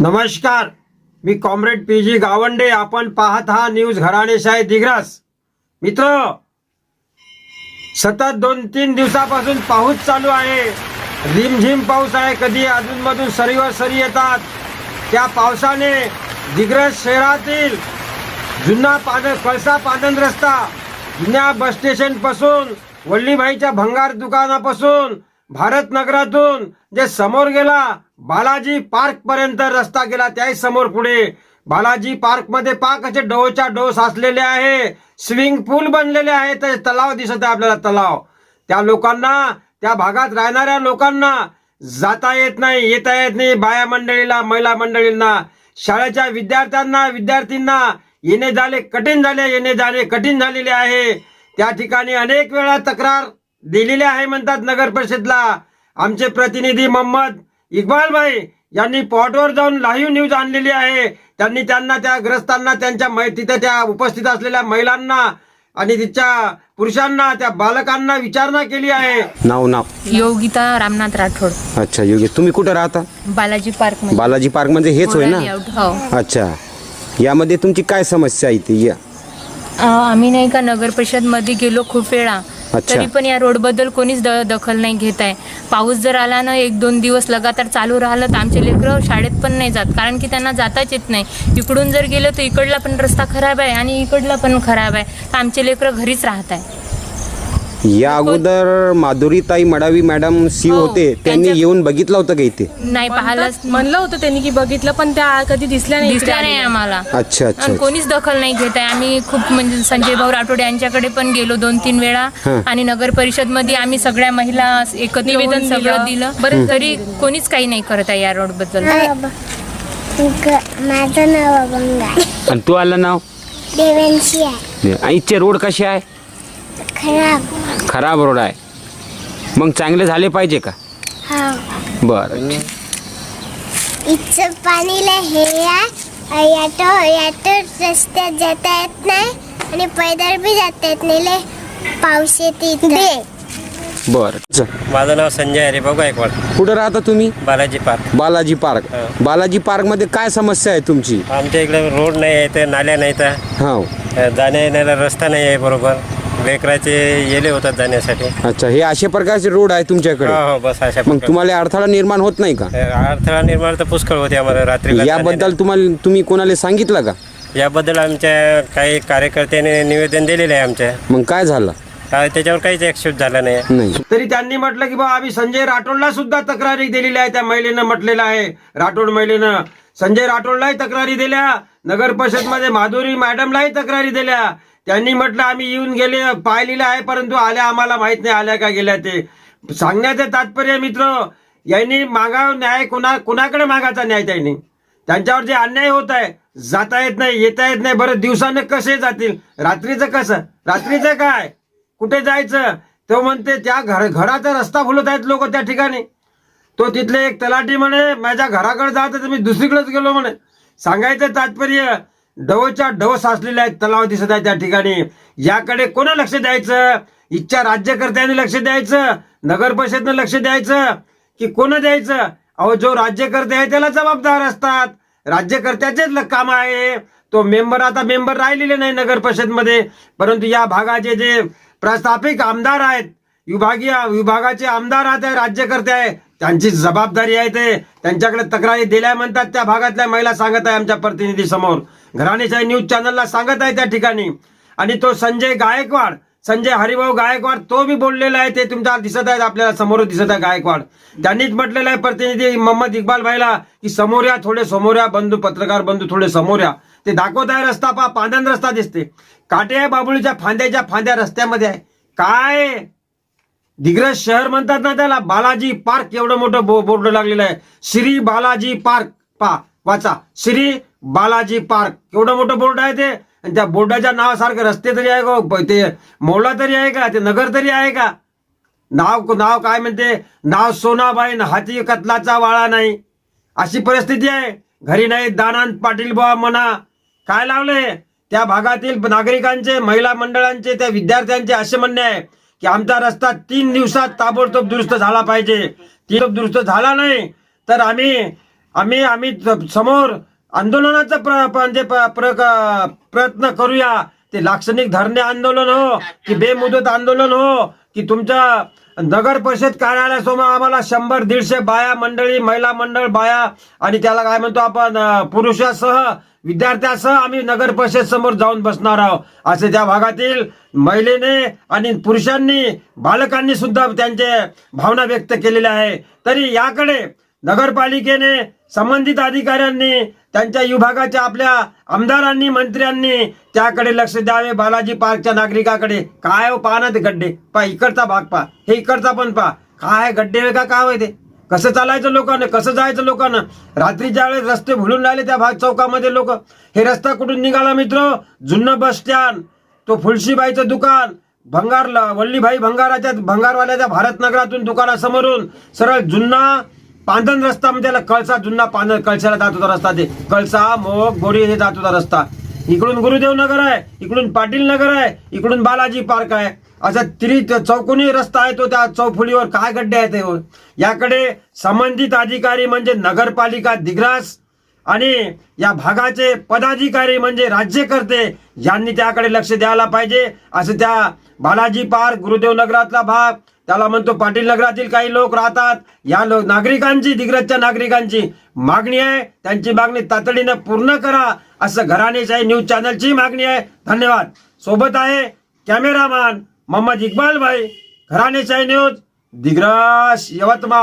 नमस्कार. मी comrade P G Gawande. आपण पाहत हा न्यूज घराणेशाही दिग्रास. मित्र सतत दोन तीन दिवसापासून पाऊस चालू आहे. रिमझिम पाऊस आहे. कधी अधूनमधून सरीवर सरी येतात. त्या पावसाने दिग्रस शहरातील जुना पाद कळसा पादन रस्ता जुन्या बस स्टेशनपासून वल्लीभाईच्या भंगार दुकानापासून भारत नगरातून जे समोर गेला बालाजी पार्क पर्यंत रस्ता गेला त्याही समोर पुढे. बालाजी पार्कमध्ये पाक असे डोच्या डोस असलेले आहे स्विमिंग पूल बनलेले आहे ते तलाव दिसत आहे आपल्याला तलाव. त्या लोकांना त्या भागात राहणाऱ्या लोकांना जाता येत नाही येता येत नाही बाया मंडळीला महिला मंडळींना. शाळेच्या विद्यार्थ्यांना विद्यार्थींना येणे झाले कठीण झाले येणे जाणे कठीण झालेले आहे. त्या ठिकाणी अनेक वेळा तक्रार दिलेली आहे म्हणतात नगर परिषदला. आमचे प्रतिनिधी मोहम्मद इक्बाल भाई यांनी पॉटवर जाऊन लाईव्ह न्यूज आणलेली आहे. त्यांनी त्यांना त्या ग्रस्तांना त्यांच्या मै- तिथे त्या उपस्थित असलेल्या महिलांना आणि तिच्या पुरुषांना त्या बालकांना विचारणा केली आहे. नाव नाव. योगिता रामनाथ राठोड. अच्छा योगेश तुम्ही कुठं राहता? बालाजी पार्कमध्ये. बालाजी पार्क म्हणजे हेच होय ना? हो. अच्छा. यामध्ये तुमची काय समस्या आहे ती? या अं, आम्ही नाही का नगर परिषदमध्ये गेलो खूप वेळा. अच्छा. तरी पण या रोडबद्दल कोणीच द- दखल नाही घेत आहे. पाऊस जर आला ना एक दोन दिवस लगातार चालू राहिलं तर आमचे लेकरं शाळेत पण नाही जात. कारण की त्यांना जाताच येत नाही. इकडून जर गेलं तर इकडला पण रस्ता खराब आहे आणि इकडला पण खराब आहे. तर आमचे लेकरं घरीच राहत आहे. या अगोदर माधुरीताई मडावी मॅडम सी हो, होते त्यांनी त्यांच्या- येऊन बघितलं होतं का इथे? नाही पाहिलंच म्हणलं होतं त्यांनी की बघितलं पण त्या कधी दिसल्या नाही दिसला नाही आम्हाला. अच्छा अच्छा आणि कोणीच दखल नाही घेत आहे. आम्ही खूप म्हणजे संजय भाऊ राठोड यांच्याकडे पण गेलो दोन तीन वेळा. हं. आणि नगर परिषदमध्ये आम्ही सगळ्या महिला एकत्र निवेदन सगळं दिलं. दिलं. बरं तरी कोणीच काही नाही करत आहे या रोडबद्दल माझं नाव अभंग आहे आणि तू आलं नाव? देवांशी आहे. आईचे रोड कसे आहे? खराब. खराब रोड आहे. मग चांगले झाले पाहिजे का? हा. बरं इथचं पाणीला हे आहे. रस्त्यात जाता येत नाही आणि पैदल बी जाता येत नाही लय. पाऊस येते इथे. बरं. अच्छा. माझं नाव संजय हरिभाऊ गायकवाड कुठं राहता तुम्ही? बालाजी पार्क. बालाजी पार्क. बालाजी पार्कमध्ये काय समस्या आहे तुमची? आमच्या इकडे रोड नाही आहे तर नाल्या नाही तर हा जाण्या येण्याला रस्ता नाही आहे बरोबर. लेकराचे येले होतात जाण्यासाठी. अच्छा हे अशा प्रकारचे रोड आहे तुमच्याकडे? हो हो बस अशा मग प्रकारे. तुम्हाला अडथळा निर्माण होत नाही का? अडथळा निर्माण तर पुष्कळ होते आम्हाला रात्री याबद्दल तुम्हाला तुम्ही कोणाला सांगितलं का? याबद्दल आमच्या काही कार्यकर्त्यांनी निवेदन दिलेलं आहे आमच्या. मग काय झालं? काय त्याच्यावर काहीच ॲक्सेप्ट झाला नाही. नाही. तरी त्यांनी म्हटलं की बा आम्ही संजय राठोडला सुद्धा तक्रारी दिलेल्या आहे त्या महिलेनं म्हटलेलं आहे. राठोड महिलेनं. संजय राठोडलाही तक्रारी दिल्या. नगर परिषदमध्ये माधुरी मॅडमलाही तक्रारी दिल्या. त्यांनी म्हटलं आम्ही येऊन गेले पाहिलेलं आहे परंतु आल्या आम्हाला माहीत नाही आल्या का गेल्या ते. सांगण्याचं तात्पर्य मित्र यांनी मागाव न्याय कोणा कोणाकडे मागायचा न्याय त्यांनी? त्यांच्यावर जे अन्याय होत आहे जाता येत नाही येता येत नाही बरं दिवसानं कसे जातील? रात्रीचं कसं? रात्रीचं काय? कुठे जायचं? तो म्हणते त्या घर घराचा रस्ता फुलत आहेत लोक त्या ठिकाणी. तो तिथले एक तलाठी म्हणे माझ्या घराकडे जात तर मी दुसरीकडेच गेलो म्हणे. सांगायचं तात्पर्य डवच्या डव साचलेला आहेत तलाव दिसत आहे त्या ठिकाणी. याकडे कोण लक्ष द्यायचं? इच्छा राज्यकर्त्यांनी लक्ष द्यायचं? नगर परिषदनं लक्ष द्यायचं? की कोण द्यायचं? अहो जो राज्यकर्ते आहे त्याला जबाबदार असतात. राज्यकर्त्याचेच काम आहे. तो मेंबर आता मेंबर राहिलेले नाही नगर परिषदमध्ये. परंतु या भागाचे जे प्रस्थापिक आमदार आहेत विभागीय विभागाचे आमदार आहेत राज्यकर्ते आहे त्यांची जबाबदारी आहे ते. त्यांच्याकडे तक्रारी दिल्या म्हणतात त्या भागातल्या महिला सांगत आहे आमच्या प्रतिनिधी समोर घराणेशाही न्यूज चॅनलला सांगत आहे त्या ठिकाणी. आणि तो संजय गायकवाड संजय हरिभाऊ गायकवाड तो बी बोललेला आहे ते तुमच्या दिसत आहेत आपल्याला समोर दिसत आहे गायकवाड. त्यांनीच म्हटलेलं आहे प्रतिनिधी मोहम्मद इक्बाल भाईला की समोर या थोडे समोर या बंधू पत्रकार बंधू थोडे समोर या. ते दाखवत आहे रस्ता पा पांद्यान रस्ता दिसते काटे बाबुळीच्या फांद्याच्या फांद्या रस्त्यामध्ये आहे. काय? दिग्रज शहर म्हणतात ना त्याला बालाजी पार्क एवढं मोठं बो बोर्ड लागलेलं आहे. श्री बालाजी पार्क पा वाचा. श्री बालाजी पार्क. एवढं मोठं बोर्ड आहे ते. आणि त्या बोर्डाच्या नावासारखं रस्ते तरी आहे का? ते मोहला तरी आहे का? ते नगर तरी आहे का? नाव नाव काय म्हणते? नाव सोनाबाई हाती कतलाचा वाळा नाही. अशी परिस्थिती आहे. घरी नाही दानान पाटील बुवा म्हणा काय लावले त्या भागातील नागरिकांचे महिला मंडळांचे त्या विद्यार्थ्यांचे असे म्हणणे आहे की आमचा रस्ता तीन दिवसात ताबडतोब दुरुस्त झाला पाहिजे. तीन दुरुस्त झाला नाही तर आम्ही आम्ही आम्ही समोर आंदोलनाचा प्र म्हणजे प- प्र- प्रयत्न करूया. ते लाक्षणिक धरणे आंदोलन हो की बेमुदत आंदोलन हो की तुमच्या नगर परिषद कार्यालयासमोर आम्हाला शंभर दीडशे बाया मंडळी महिला मंडळ बाया आणि त्याला काय म्हणतो आपण पुरुषासह विद्यार्थ्यासह आम्ही नगर परिषद समोर जाऊन बसणार आहोत. असे त्या भागातील महिलेने आणि पुरुषांनी बालकांनी सुद्धा त्यांचे भावना व्यक्त केलेल्या आहे. तरी याकडे नगरपालिकेने संबंधित अधिकाऱ्यांनी त्यांच्या विभागाच्या आपल्या आमदारांनी मंत्र्यांनी त्याकडे लक्ष द्यावे बालाजी पार्कच्या नागरिकाकडे. काय हो पाहना पहा ना ते गड्डे? पा इकडचा भाग पहा. हे इकडचा पण पहा. काय गड्डे आहे का काय होय ते? कसं चालायचं लोकांना कसं जायचं लोकांना? रात्रीच्या वेळेस रस्ते भुलून राहिले त्या भाग चौकामध्ये लोक. हे रस्ता कुठून निघाला मित्र? जुन्न बस स्टँड. तो फुलशीबाईचं दुकान. भंगार वल्लीभाई भंगाराच्या भंगारवाल्याच्या भारत नगरातून दुकानासमोरून. सरळ जुन्ना पांधन रस्ता म्हणजे त्याला कळसा जुन्ना पांढर कळशाला जात होता रस्ता ते. कळसा मोग बोरी हे जात होता रस्ता. इकडून गुरुदेव नगर आहे इकडून पाटील नगर आहे इकडून बालाजी पार्क आहे. असा त्रि चौकोनी रस्ता आहे तो त्या चौफुलीवर काय गड्डे आहेत हो? याकडे संबंधित अधिकारी म्हणजे नगरपालिका दिग्रास आणि या भागाचे पदाधिकारी म्हणजे राज्यकर्ते यांनी त्याकडे लक्ष द्यायला पाहिजे. असं त्या बालाजी पार्क गुरुदेव नगरातला भाग त्याला म्हणतो पाटील नगरातील काही लोक राहतात. या लोक नागरिकांची दिग्रजच्या नागरिकांची मागणी आहे. त्यांची मागणी तातडीनं पूर्ण करा. असं घराणेशाही न्यूज चॅनलची मागणी आहे. धन्यवाद. सोबत आहे कॅमेरामॅन मोहम्मद इक्बाल भाई. घराणेशाही न्यूज दिग्रस यवतमाळ.